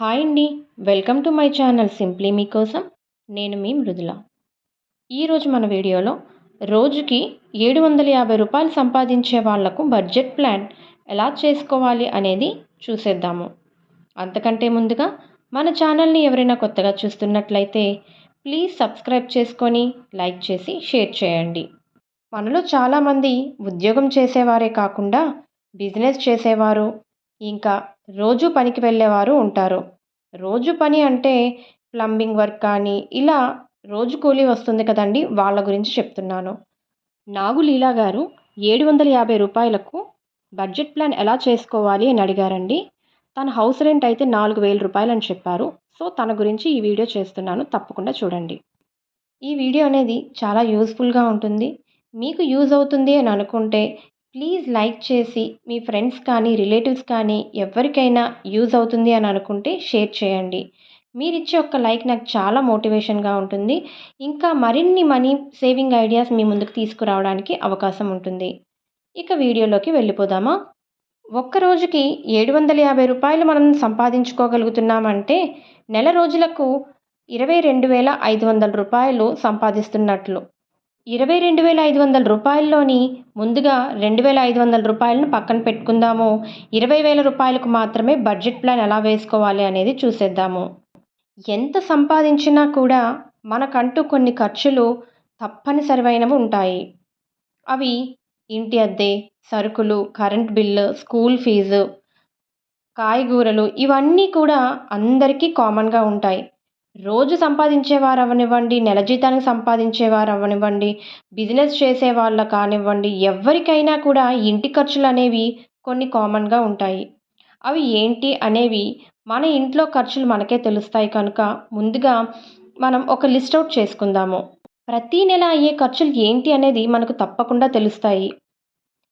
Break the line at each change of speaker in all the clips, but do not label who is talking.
Hi అండి. Welcome to my channel simply మీకోసం నేను మీ మృదుల. ఈరోజు మన వీడియోలో రోజుకి ఏడు వందల యాభై రూపాయలు సంపాదించే వాళ్ళకు బడ్జెట్ ప్లాన్ ఎలా చేసుకోవాలి అనేది చూసేద్దాము. అంతకంటే ముందుగా మన ఛానల్ని ఎవరైనా కొత్తగా చూస్తున్నట్లయితే ప్లీజ్ సబ్స్క్రైబ్ చేసుకొని లైక్ చేసి షేర్ చేయండి. మనలో చాలామంది ఉద్యోగం చేసేవారే కాకుండా బిజినెస్ చేసేవారు ఇంకా రోజు పనికి వెళ్ళేవారు ఉంటారు. రోజు పని అంటే ప్లంబింగ్ వర్క్ కానీ ఇలా రోజు కూలీ వస్తుంది కదండి వాళ్ళ గురించి చెప్తున్నాను. నాగు లీలా గారు ఏడు వందల యాభై రూపాయలకు బడ్జెట్ ప్లాన్ ఎలా చేసుకోవాలి అని అడిగారండి. తన హౌస్ రెంట్ అయితే నాలుగు వేల రూపాయలు అని చెప్పారు. సో తన గురించి ఈ వీడియో చేస్తున్నాను. తప్పకుండా చూడండి. ఈ వీడియో అనేది చాలా యూస్ఫుల్గా ఉంటుంది. మీకు యూజ్ అవుతుంది అని అనుకుంటే ప్లీజ్ లైక్ చేసి మీ ఫ్రెండ్స్ కానీ రిలేటివ్స్ కానీ ఎవరికైనా యూజ్ అవుతుంది అని అనుకుంటే షేర్ చేయండి. మీరు ఇచ్చే ఒక్క లైక్ నాకు చాలా మోటివేషన్గా ఉంటుంది. ఇంకా మరిన్ని మనీ సేవింగ్ ఐడియాస్ మీ ముందుకు తీసుకురావడానికి అవకాశం ఉంటుంది. ఇక వీడియోలోకి వెళ్ళిపోదామా? ఒక్క రోజుకి ఏడు వందల యాభై రూపాయలు మనం సంపాదించుకోగలుగుతున్నామంటే నెల రోజులకు ఇరవై రెండు వేల ఐదు వందల రూపాయలు సంపాదిస్తున్నట్లు. ఇరవై రెండు వేల ఐదు వందల రూపాయల్లోని ముందుగా రెండు వేల ఐదు వందల రూపాయలను పక్కన పెట్టుకుందాము. ఇరవై వేల రూపాయలకు మాత్రమే బడ్జెట్ ప్లాన్ ఎలా వేసుకోవాలి అనేది చూసేద్దాము. ఎంత సంపాదించినా కూడా మనకంటూ కొన్ని ఖర్చులు తప్పనిసరివైనవి ఉంటాయి. అవి ఇంటి అద్దె సరుకులు కరెంట్ బిల్లు స్కూల్ ఫీజు కాయగూరలు ఇవన్నీ కూడా అందరికీ కామన్గా ఉంటాయి. రోజు సంపాదించేవారు అవనివ్వండి నెల జీతానికి సంపాదించేవారు అవనివ్వండి బిజినెస్ చేసే వాళ్ళ కానివ్వండి ఎవరికైనా కూడా ఇంటి ఖర్చులు అనేవి కొన్ని కామన్గా ఉంటాయి. అవి ఏంటి అనేవి మన ఇంట్లో ఖర్చులు మనకే తెలుస్తాయి కనుక ముందుగా మనం ఒక లిస్ట్ అవుట్ చేసుకుందాము. ప్రతీ నెల అయ్యే ఖర్చులు ఏంటి అనేది మనకు తప్పకుండా తెలుస్తాయి.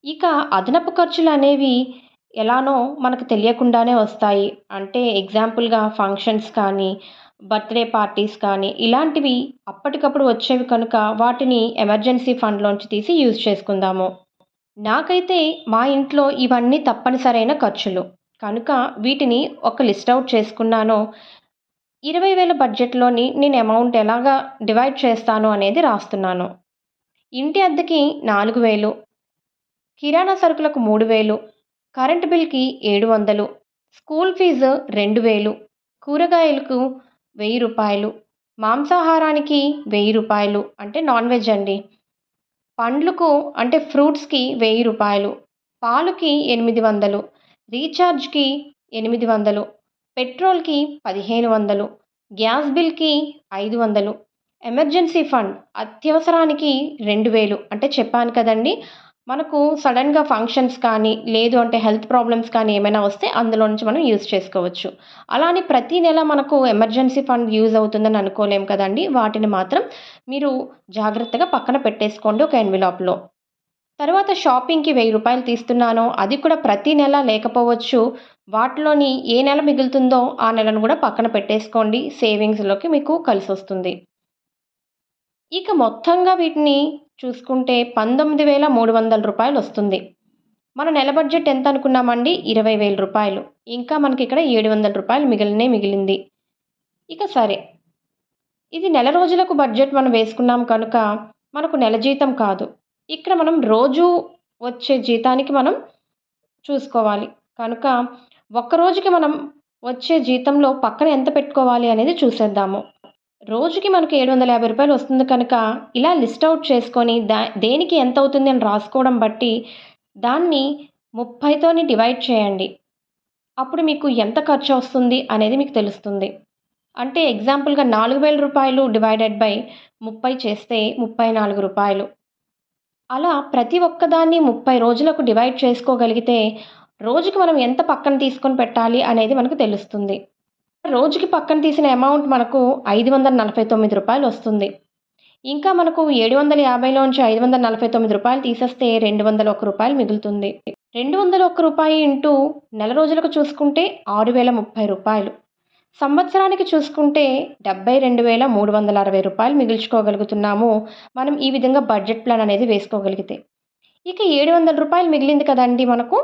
ఇక అదనపు ఖర్చులు అనేవి ఎలానో మనకు తెలియకుండానే వస్తాయి. అంటే ఎగ్జాంపుల్గా ఫంక్షన్స్ కానీ బర్త్డే పార్టీస్ కానీ ఇలాంటివి అప్పటికప్పుడు వచ్చేవి కనుక వాటిని ఎమర్జెన్సీ ఫండ్లోంచి తీసి యూజ్ చేసుకుందాము. నాకైతే మా ఇంట్లో ఇవన్నీ తప్పనిసరైన ఖర్చులు. కనుక వీటిని ఒక లిస్ట్ అవుట్ చేసుకున్నాను. ఇరవై వేల బడ్జెట్లోని నేను అమౌంట్ ఎలాగా డివైడ్ చేస్తాను అనేది రాస్తున్నాను. ఇంటి అద్దెకి నాలుగు వేలు కిరాణా సరుకులకు మూడు వేలు కరెంటు బిల్కి ఏడు వందలు స్కూల్ ఫీజు రెండు వేలు కూరగాయలకు వెయ్యి రూపాయలు. మాంసాహారానికి వెయ్యి రూపాయలు అంటే నాన్ వెజ్ అండి. పండ్లకు అంటే ఫ్రూట్స్కి వెయ్యి రూపాయలు. పాలుకి ఎనిమిది వందలు. రీఛార్జ్కి ఎనిమిది వందలు. పెట్రోల్కి పదిహేను వందలు. గ్యాస్ బిల్కి ఐదు వందలు. ఎమర్జెన్సీ ఫండ్ అత్యవసరానికి రెండు వేలు అంటే చెప్పాను కదండి. మనకు సడన్గా ఫంక్షన్స్ కానీ లేదు అంటే హెల్త్ ప్రాబ్లమ్స్ కానీ ఏమైనా వస్తే అందులో నుంచి మనం యూజ్ చేసుకోవచ్చు. అలానే ప్రతి నెల మనకు ఎమర్జెన్సీ ఫండ్ యూజ్ అవుతుందని అనుకోలేం కదండి. వాటిని మాత్రం మీరు జాగ్రత్తగా పక్కన పెట్టేసుకోండి ఒక ఎన్విలాప్లో. తర్వాత షాపింగ్కి వెయ్యి రూపాయలు తీస్తున్నాను. అది కూడా ప్రతి నెల లేకపోవచ్చు. వాటిలోని ఏ నెల మిగులుతుందో ఆ నెలను కూడా పక్కన పెట్టేసుకోండి. సేవింగ్స్లోకి మీకు కలిసి వస్తుంది ఇక మొత్తంగా వీటిని చూసుకుంటే పంతొమ్మిది వేల మూడు వందల రూపాయలు వస్తుంది. మన నెల బడ్జెట్ ఎంత అనుకున్నామండి? ఇరవై వేల రూపాయలు. ఇంకా మనకి ఇక్కడ ఏడు వందల రూపాయలు మిగిలినే మిగిలింది. ఇక సరే. ఇది నెల రోజులకు బడ్జెట్ మనం వేసుకున్నాం కనుక మనకు నెల జీతం కాదు. ఇక్కడ మనం రోజు వచ్చే జీతానికి మనం చూసుకోవాలి. కనుక ఒక్క రోజుకి మనం వచ్చే జీతంలో పక్కన ఎంత పెట్టుకోవాలి అనేది చూసేద్దాము. రోజుకి మనకు ఏడు వందల యాభై రూపాయలు వస్తుంది కనుక ఇలా లిస్ట్ అవుట్ చేసుకొని దా దేనికి ఎంత అవుతుంది అని రాసుకోవడం బట్టి దాన్ని ముప్పైతోని డివైడ్ చేయండి. అప్పుడు మీకు ఎంత ఖర్చు వస్తుంది అనేది మీకు తెలుస్తుంది. అంటే ఎగ్జాంపుల్గా నాలుగు వేల రూపాయలు డివైడెడ్ బై ముప్పై చేస్తే ముప్పై నాలుగు రూపాయలు. అలా ప్రతి ఒక్కదాన్ని ముప్పై రోజులకు డివైడ్ చేసుకోగలిగితే రోజుకి మనం ఎంత పక్కన తీసుకొని పెట్టాలి అనేది మనకు తెలుస్తుంది. రోజుకి పక్కన తీసిన అమౌంట్ మనకు ఐదు వందల నలభై తొమ్మిది రూపాయలు వస్తుంది. ఇంకా మనకు ఏడు వందల యాభైలోంచి ఐదు వందల నలభై తొమ్మిది రూపాయలు తీసేస్తే రెండు వందల ఒక్క రూపాయలు మిగులుతుంది. రెండు వందల ఒక్క రూపాయి ఇంటూ నెల రోజులకు చూసుకుంటే ఆరు వేల ముప్పై రూపాయలు. సంవత్సరానికి చూసుకుంటే డెబ్బై రెండు వేల మూడు వందల అరవై రూపాయలు మిగుల్చుకోగలుగుతున్నాము. మనం ఈ విధంగా బడ్జెట్ ప్లాన్ అనేది వేసుకోగలిగితే. ఇక ఏడు వందల రూపాయలు మిగిలింది కదండి మనకు?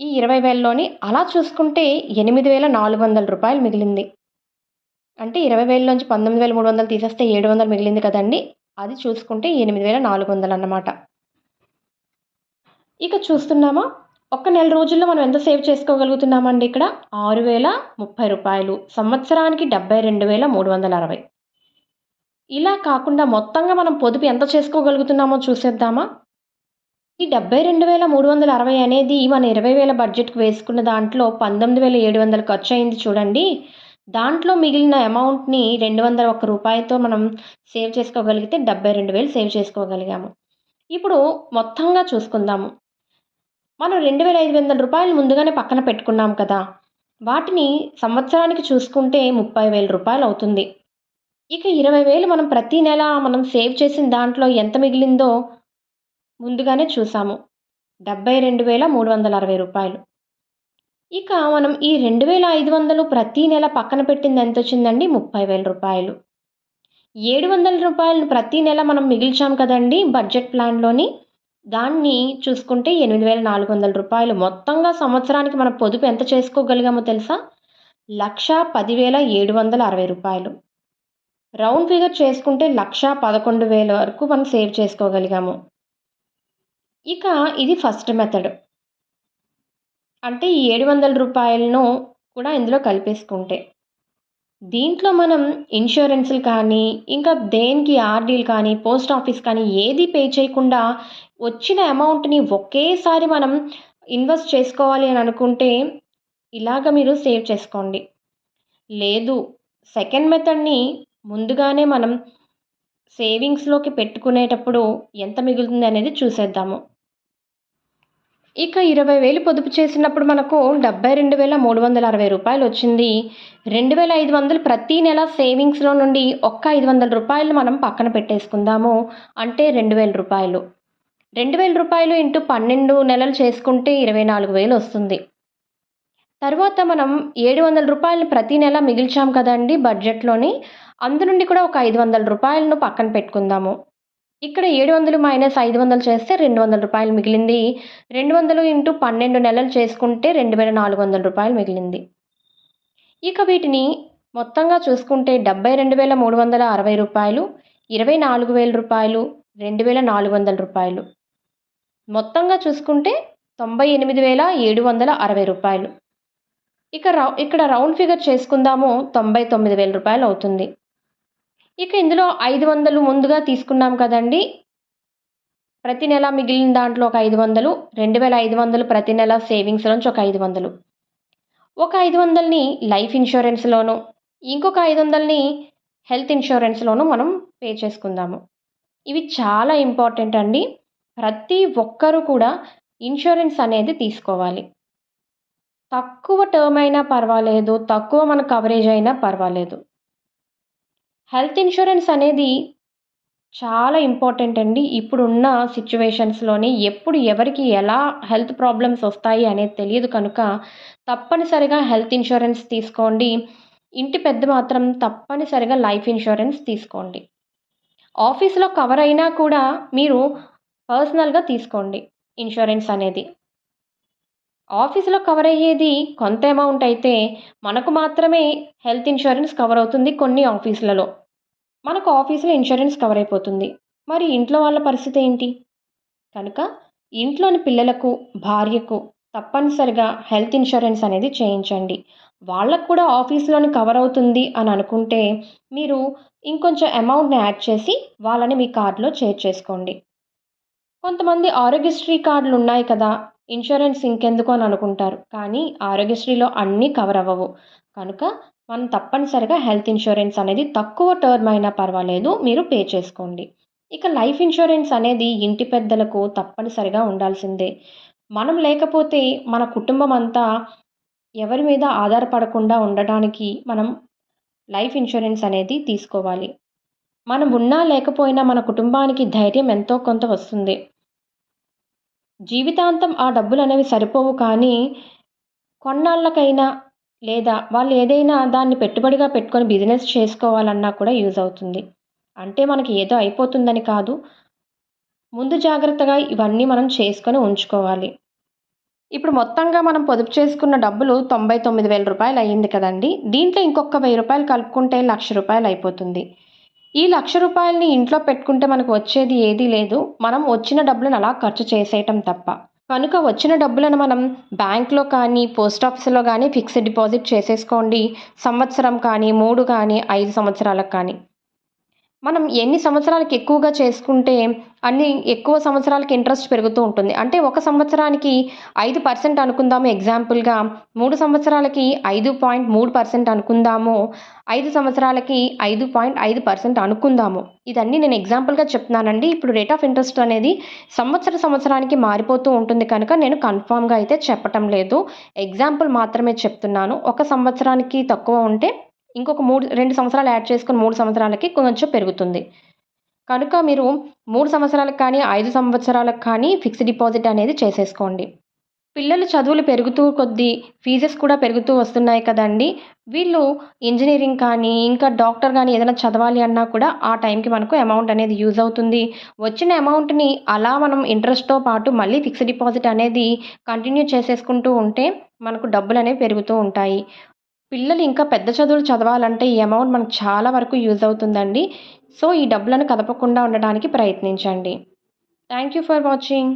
ఈ ఇరవై వేలలోని అలా చూసుకుంటే ఎనిమిది వేల నాలుగు వందల రూపాయలు మిగిలింది. అంటే ఇరవై వేలలోంచి పంతొమ్మిది వేల మూడు వందలు తీసేస్తే ఏడు వందలు మిగిలింది కదండి. అది చూసుకుంటే ఎనిమిది వేల నాలుగు వందలు అన్నమాట. ఇక చూస్తున్నామా? ఒక్క నెల రోజుల్లో మనం ఎంత సేవ్ చేసుకోగలుగుతున్నామండి ఇక్కడ? ఆరు వేల ముప్పై రూపాయలు. సంవత్సరానికి డెబ్బై రెండు వేల మూడు వందల అరవై. ఇలా కాకుండా మొత్తంగా మనం పొదుపు ఎంత చేసుకోగలుగుతున్నామో చూసేద్దామా? ఈ డెబ్బై రెండు వేల మూడు వందల అరవై అనేది మన ఇరవై వేల బడ్జెట్కి వేసుకున్న దాంట్లో పంతొమ్మిది వేల ఏడు వందలు ఖర్చు అయింది చూడండి. దాంట్లో మిగిలిన అమౌంట్ని రెండు వందల ఒక్క రూపాయలతో మనం సేవ్ చేసుకోగలిగితే డెబ్బై రెండు వేలు సేవ్ చేసుకోగలిగాము. ఇప్పుడు మొత్తంగా చూసుకుందాము. మనం రెండు వేల ఐదు వందల రూపాయలు ముందుగానే పక్కన పెట్టుకున్నాం కదా. వాటిని సంవత్సరానికి చూసుకుంటే ముప్పై వేల రూపాయలు అవుతుంది. ఇక ఇరవై వేలు మనం ప్రతి నెల మనం సేవ్ చేసిన దాంట్లో ఎంత మిగిలిందో ముందుగానే చూసాము డెబ్బై రెండు వేల మూడు వందల అరవై రూపాయలు. ఇక మనం ఈ రెండు వేల ఐదు వందలు ప్రతి నెల పక్కన పెట్టింది ఎంత వచ్చిందండి ముప్పై వేల రూపాయలు. ఏడు వందల రూపాయలు ప్రతి నెల మనం మిగిల్చాం కదండి బడ్జెట్ ప్లాన్లోని? దాన్ని చూసుకుంటే ఎనిమిది వేల నాలుగు వందల రూపాయలు. మొత్తంగా సంవత్సరానికి మన పొదుపు ఎంత చేసుకోగలిగామో తెలుసా? లక్ష పదివేల ఏడు వందల అరవై రూపాయలు. రౌండ్ ఫిగర్ చేసుకుంటే లక్ష పదకొండు వేల వరకు మనం సేవ్ చేసుకోగలిగాము. ఇక ఇది ఫస్ట్ మెథడ్. అంటే ఈ ఏడు వందల రూపాయలను కూడా ఇందులో కలిపేసుకుంటే. దీంట్లో మనం ఇన్సూరెన్స్లు కానీ ఇంకా దేనికి ఆర్డీలు కానీ పోస్ట్ ఆఫీస్ కానీ ఏది పే చేయకుండా వచ్చిన అమౌంట్ని ఒకేసారి మనం ఇన్వెస్ట్ చేసుకోవాలి అని అనుకుంటే ఇలాగ మీరు సేవ్ చేసుకోండి. లేదు సెకండ్ మెథడ్ని ముందుగానే మనం సేవింగ్స్లోకి పెట్టుకునేటప్పుడు ఎంత మిగులుతుంది అనేది చూసేద్దాము. ఇక ఇరవై వేలు పొదుపు చేసినప్పుడు మనకు డెబ్బై రెండు వేల మూడు వందల అరవై రూపాయలు వచ్చింది. రెండు వేల ఐదు వందలు ప్రతి నెల సేవింగ్స్లో నుండి ఒక్క ఐదు వందల రూపాయలు మనం పక్కన పెట్టేసుకుందాము. అంటే రెండు వేల రూపాయలు. రెండు వేల రూపాయలు ఇంటూ పన్నెండు నెలలు చేసుకుంటే ఇరవై నాలుగు వేలు వస్తుంది. తర్వాత మనం ఏడు వందల రూపాయలు ప్రతి నెల మిగిల్చాం కదండి బడ్జెట్లోని. అందు నుండి కూడా ఒక ఐదు వందల రూపాయలను పక్కన పెట్టుకుందాము. ఇక్కడ ఏడు వందలు మైనస్ ఐదు వందలు చేస్తే రెండు వందల రూపాయలు మిగిలింది. రెండు వందలు ఇంటూ పన్నెండు నెలలు చేసుకుంటే రెండు వేల నాలుగు వందల రూపాయలు మిగిలింది. ఇక వీటిని మొత్తంగా చూసుకుంటే డెబ్బై రెండు వేల మూడు వందల అరవై రూపాయలు ఇరవై నాలుగు వేల రూపాయలు రెండు వేల నాలుగు వందల రూపాయలు. మొత్తంగా చూసుకుంటే తొంభై ఎనిమిది వేల ఏడు వందల అరవై రూపాయలు. ఇక రౌ ఇక్కడ రౌండ్ ఫిగర్ చేసుకుందాము తొంభై తొమ్మిది వేల రూపాయలు అవుతుంది. ఇక ఇందులో ఐదు వందలు ముందుగా తీసుకున్నాం కదండి. ప్రతి నెల మిగిలిన దాంట్లో ఒక ఐదు వందలు రెండు వేల ఐదు వందలు ప్రతి నెల సేవింగ్స్ నుంచి ఒక ఐదు వందలు. ఒక ఐదు వందలని లైఫ్ ఇన్సూరెన్స్లోను ఇంకొక ఐదు వందలని హెల్త్ ఇన్సూరెన్స్లోను మనం పే చేసుకుందాము. ఇవి చాలా ఇంపార్టెంట్ అండి. ప్రతి ఒక్కరూ కూడా ఇన్సూరెన్స్ అనేది తీసుకోవాలి. తక్కువ టర్మ్ అయినా పర్వాలేదు తక్కువ మన కవరేజ్ అయినా పర్వాలేదు. హెల్త్ ఇన్సూరెన్స్ అనేది చాలా ఇంపార్టెంట్ అండి. ఇప్పుడున్న సిచ్యువేషన్స్లోని ఎప్పుడు ఎవరికి ఎలా హెల్త్ ప్రాబ్లమ్స్ వస్తాయి అనేది తెలియదు కనుక తప్పనిసరిగా హెల్త్ ఇన్సూరెన్స్ తీసుకోండి. ఇంటి పెద్ద మాత్రం తప్పనిసరిగా లైఫ్ ఇన్సూరెన్స్ తీసుకోండి. ఆఫీస్లో కవర్ అయినా కూడా మీరు పర్సనల్గా తీసుకోండి ఇన్సూరెన్స్ అనేది. ఆఫీస్లో కవర్ అయ్యేది కొంత అమౌంట్ అయితే మనకు మాత్రమే హెల్త్ ఇన్సూరెన్స్ కవర్ అవుతుంది కొన్ని ఆఫీసులలో. మనకు ఆఫీసులో ఇన్సూరెన్స్ కవర్ అయిపోతుంది. మరి ఇంట్లో వాళ్ళ పరిస్థితి ఏంటి? కనుక ఇంట్లోని పిల్లలకు భార్యకు తప్పనిసరిగా హెల్త్ ఇన్సూరెన్స్ అనేది చేయించండి. వాళ్ళకు కూడా ఆఫీస్లోని కవర్ అవుతుంది అని అనుకుంటే మీరు ఇంకొంచెం అమౌంట్ని యాడ్ చేసి వాళ్ళని మీ కార్డులో చేర్చేసుకోండి. కొంతమంది ఆరోగ్యశ్రీ కార్డులు ఉన్నాయి కదా ఇన్సూరెన్స్ ఇంకెందుకు అని అనుకుంటారు. కానీ ఆరోగ్యశ్రీలో అన్నీ కవర్ అవ్వవు. కనుక మనం తప్పనిసరిగా హెల్త్ ఇన్సూరెన్స్ అనేది తక్కువ టర్మ్ అయినా పర్వాలేదు మీరు పే చేసుకోండి. ఇక లైఫ్ ఇన్సూరెన్స్ అనేది ఇంటి పెద్దలకు తప్పనిసరిగా ఉండాల్సిందే. మనం లేకపోతే మన కుటుంబం అంతా ఎవరి మీద ఆధారపడకుండా ఉండడానికి మనం లైఫ్ ఇన్సూరెన్స్ అనేది తీసుకోవాలి. మనం ఉన్నా లేకపోయినా మన కుటుంబానికి ధైర్యం ఎంతో కొంత వస్తుంది. జీవితాంతం ఆ డబ్బులు అనేవి సరిపోవు కానీ కొన్నాళ్ళకైనా లేదా వాళ్ళు ఏదైనా దాన్ని పెట్టుబడిగా పెట్టుకొని బిజినెస్ చేసుకోవాలన్నా కూడా యూజ్ అవుతుంది. అంటే మనకి ఏదో అయిపోతుందని కాదు. ముందు జాగ్రత్తగా ఇవన్నీ మనం చేసుకొని ఉంచుకోవాలి. ఇప్పుడు మొత్తంగా మనం పొదుపు చేసుకున్న డబ్బులు తొంభై తొమ్మిది వేల రూపాయలు అయ్యింది కదండి. దీంట్లో ఇంకొక వెయ్యి రూపాయలు కలుపుకుంటే లక్ష రూపాయలు అయిపోతుంది. ఈ లక్ష రూపాయలని ఇంట్లో పెట్టుకుంటే మనకు వచ్చేది ఏదీ లేదు. మనం వచ్చిన డబ్బులను అలా ఖర్చు చేసేయటం తప్ప. కనుక వచ్చిన డబ్బులను మనం బ్యాంక్లో కానీ పోస్ట్ ఆఫీస్లో కానీ ఫిక్స్డ్ డిపాజిట్ చేసేసుకోండి. సంవత్సరం కానీ మూడు కానీ ఐదు సంవత్సరాలకు కానీ. మనం ఎన్ని సంవత్సరాలకి ఎక్కువగా చేసుకుంటే అన్ని ఎక్కువ సంవత్సరాలకి ఇంట్రెస్ట్ పెరుగుతూ ఉంటుంది. అంటే ఒక సంవత్సరానికి ఐదు పర్సెంట్ అనుకుందాము ఎగ్జాంపుల్గా మూడు సంవత్సరాలకి ఐదు పాయింట్ మూడు పర్సెంట్ అనుకుందాము. ఐదు సంవత్సరాలకి ఐదు పాయింట్ ఐదు పర్సెంట్ అనుకుందాము. ఇదన్నీ నేను ఎగ్జాంపుల్గా చెప్తున్నానండి. ఇప్పుడు రేట్ ఆఫ్ ఇంట్రెస్ట్ అనేది సంవత్సర సంవత్సరానికి మారిపోతూ ఉంటుంది కనుక నేను కన్ఫామ్గా అయితే చెప్పటం లేదు. ఎగ్జాంపుల్ మాత్రమే చెప్తున్నాను. ఒక సంవత్సరానికి తక్కువ ఉంటే ఇంకొక మూడు రెండు సంవత్సరాలు యాడ్ చేసుకుని మూడు సంవత్సరాలకి కొంచెం పెరుగుతుంది. కనుక మీరు మూడు సంవత్సరాలకు కానీ ఐదు సంవత్సరాలకు కానీ ఫిక్స్డ్ డిపాజిట్ అనేది చేసేసుకోండి. పిల్లలు చదువులు పెరుగుతూ కొద్దీ ఫీజెస్ కూడా పెరుగుతూ వస్తున్నాయి కదండి. వీళ్ళు ఇంజనీరింగ్ కానీ ఇంకా డాక్టర్ కానీ ఏదైనా చదవాలి అన్నా కూడా ఆ టైంకి మనకు అమౌంట్ అనేది యూజ్ అవుతుంది. వచ్చిన అమౌంట్ని అలా మనం ఇంట్రెస్ట్తో పాటు మళ్ళీ ఫిక్స్డ్ డిపాజిట్ అనేది కంటిన్యూ చేసేసుకుంటూ ఉంటే మనకు డబ్బులు అనేవి పెరుగుతూ ఉంటాయి. పిల్లలు ఇంకా పెద్ద చదువులు చదవాలంటే ఈ అమౌంట్ మనకు చాలా వరకు యూజ్ అవుతుందండి. సో ఈ డబ్బులను కదపకుండా ఉండడానికి ప్రయత్నించండి. Thank you for watching